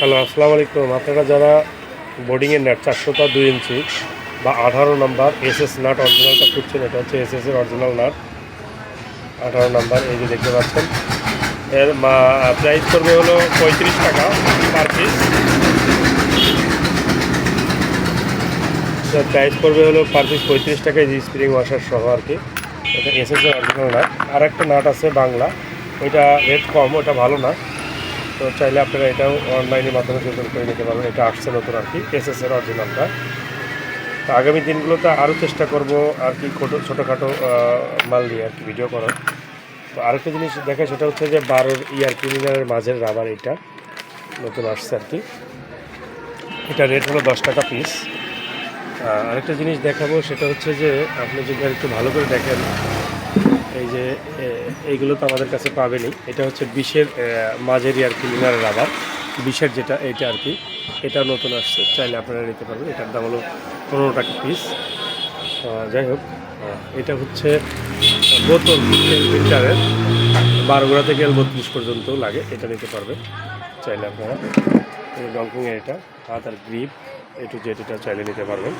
Hello, আসসালামু আলাইকুম। আপনারা যারা বোর্ডিংয়ের নেট চারশোটা দুই ইঞ্চি বা আঠারো নাম্বার এস এস নাট অরিজিনালটা খুঁজছেন, এটা হচ্ছে এস এর অরিজিনাল নাট। আঠারো নাম্বার, এই যে দেখতে পাচ্ছেন। এর প্রাইস করবে হলো পঁয়ত্রিশ টাকা পার পিস প্রাইস করবে হলো পার পিস পঁয়ত্রিশ টাকায় যে স্প্রিং ওয়াশার সহ আর কি। এটা এস এস এর অরিজিনাল নাট। আর একটা নাট আছে বাংলা। ওইটা রেট কম, ওটা ভালো না। তো চাইলে আপনারা এটাও অনলাইনের মাধ্যমে যোগাযোগ করে নিতে পারবেন। এটা আসছে নতুন আর কি এসএস এর অরিজিনালটা তো আগামী দিনগুলোতে আরও চেষ্টা করব আর কি ছোটো, ছোটোখাটো মাল দিয়ে আর কি ভিডিও করার। তো আরেকটা জিনিস দেখা সেটা হচ্ছে যে বারোর ইয়ার ক্রিমিনালের মাঝের রাবার এটা নতুন আসছে আর কি। এটা রেট হলো দশ টাকা পিস আরেকটা জিনিস দেখাবো, সেটা হচ্ছে যে আপনি যদি একটু ভালো করে দেখেন এই যে এইগুলো তো আমাদের কাছে পাবেনই। এটা হচ্ছে বিশের এ, আর কি ক্লিনার রাবার। বিশের যেটা এটা আর কি। এটা নতুন আসছে। চাইলে আপনারা নিতে পারবেন। এটার দাম হলো পনেরো টাকা পিস যাই হোক এটা হচ্ছে বোতল তেল ফিল্টারের। বারো গোড়া থেকে বত্রিশ পর্যন্ত লাগে। এটা নিতে পারবেন। চাইলে আপনারা ডঙ্কিংয়ের এটা হাত আর গ্রিপ এটু জেট এটা চাইলে নিতে পারবেন।